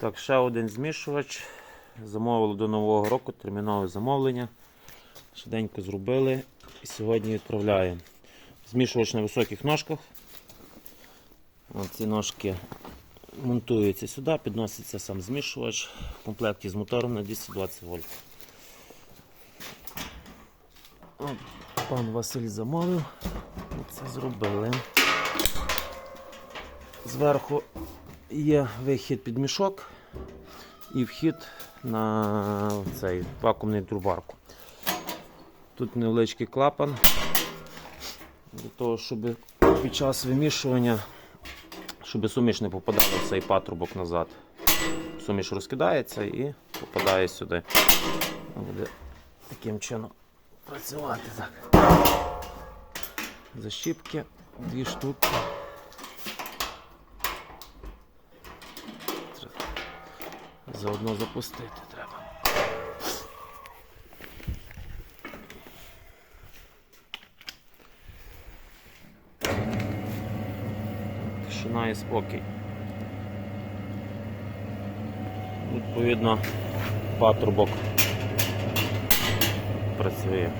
Так, ще один змішувач. Замовили до Нового року термінове замовлення. Швиденько зробили і сьогодні відправляємо. Змішувач на високих ножках. Ці ножки монтуються сюди, підноситься сам змішувач в комплекті з мотором на 220 вольт. Пан Василь замовив. І це зробили. Зверху є вихід під мішок і вхід на цей вакуумний трубарку. Тут невеличкий клапан для того, щоб під час вимішування, щоб суміш не попадала в цей патрубок назад. Суміш розкидається і попадає сюди. Буде таким чином працювати так. Защіпки, дві штуки. Заодно запустити треба. Тишина і спокій. Відповідно, патрубок працює.